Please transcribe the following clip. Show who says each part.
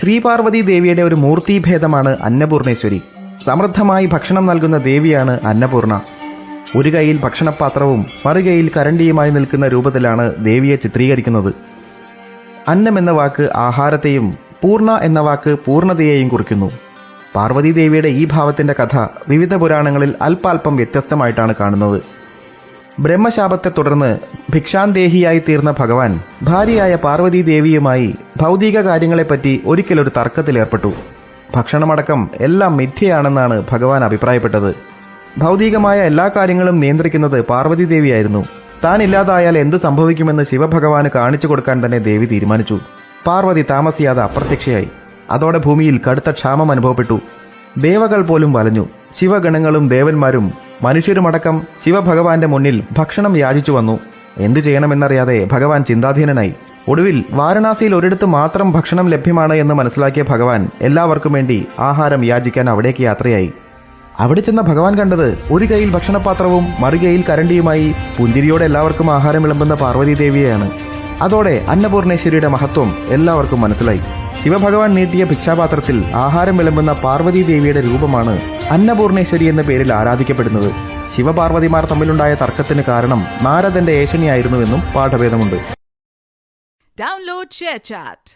Speaker 1: ശ്രീപാർവതി ദേവിയുടെ ഒരു മൂർത്തിഭേദമാണ് അന്നപൂർണേശ്വരി. സമൃദ്ധമായി ഭക്ഷണം നൽകുന്ന ദേവിയാണ് അന്നപൂർണ. ഒരു കൈയിൽ ഭക്ഷണപാത്രവും മറുകൈയിൽ കരണ്ടിയുമായി നിൽക്കുന്ന രൂപത്തിലാണ് ദേവിയെ ചിത്രീകരിക്കുന്നത്. അന്നം എന്ന വാക്ക് ആഹാരത്തെയും പൂർണ എന്ന വാക്ക് പൂർണതയെയും കുറിക്കുന്നു. പാർവതി ദേവിയുടെ ഈ ഭാവത്തിന്റെ കഥ വിവിധ പുരാണങ്ങളിൽ അല്പാൽപം വ്യത്യസ്തമായിട്ടാണ് കാണുന്നത്. ബ്രഹ്മശാപത്തെ തുടർന്ന് ഭിക്ഷാന്തേഹിയായി തീർന്ന ഭഗവാൻ ഭാര്യയായ പാർവതി ദേവിയുമായി ഭൗതിക കാര്യങ്ങളെപ്പറ്റി ഒരിക്കലൊരു തർക്കത്തിലേർപ്പെട്ടു. ഭക്ഷണമടക്കം എല്ലാം മിഥ്യയാണെന്നാണ് ഭഗവാൻ അഭിപ്രായപ്പെട്ടത്. ഭൗതികമായ എല്ലാ കാര്യങ്ങളും നിയന്ത്രിക്കുന്നത് പാർവതി ദേവിയായിരുന്നു താൻ ഇല്ലാതായാൽ എന്ത് സംഭവിക്കുമെന്ന് ശിവഭഗവാന് കാണിച്ചു കൊടുക്കാൻ തന്നെ ദേവി തീരുമാനിച്ചു. പാർവതി താമസിയാതെ അപ്രത്യക്ഷയായി. അതോടെ ഭൂമിയിൽ കടുത്ത ക്ഷാമം അനുഭവപ്പെട്ടു. ദേവകൾ പോലും വലഞ്ഞു. ശിവഗണങ്ങളും ദേവന്മാരും മനുഷ്യരുമടക്കം ശിവഭഗവാന്റെ മുന്നിൽ ഭക്ഷണം യാചിച്ചു വന്നു. എന്തു ചെയ്യണമെന്നറിയാതെ ഭഗവാൻ ചിന്താധീനനായി. ഒടുവിൽ വാരണാസിയിൽ ഒരിടത്ത് മാത്രം ഭക്ഷണം ലഭ്യമാണ് എന്ന് മനസ്സിലാക്കിയ ഭഗവാൻ എല്ലാവർക്കും വേണ്ടി ആഹാരം യാചിക്കാൻ അവിടേക്ക് യാത്രയായി. അവിടെ ചെന്ന ഭഗവാൻ കണ്ടത് ഒരു കൈയിൽ ഭക്ഷണപാത്രവും മറുകൈയിൽ കരണ്ടിയുമായി പുഞ്ചിരിയോടെ എല്ലാവർക്കും ആഹാരം വിളമ്പുന്ന പാർവതി ദേവിയെയാണ് അതോടെ അന്നപൂർണേശ്വരിയുടെ മഹത്വം എല്ലാവർക്കും മനസ്സിലായി. ശിവഭഗവാൻ നീട്ടിയ ഭിക്ഷാപാത്രത്തിൽ ആഹാരം വിളമ്പുന്ന പാർവതി ദേവിയുടെ രൂപമാണ് അന്നപൂർണേശ്വരി എന്ന പേരിൽ ആരാധിക്കപ്പെടുന്നത് ശിവപാർവതിമാർ തമ്മിലുണ്ടായ തർക്കത്തിന് കാരണം നാരദന്റെ ഏഷണിയായിരുന്നുവെന്നും പാഠഭേദമുണ്ട്
Speaker 2: ഡൗൺലോഡ്.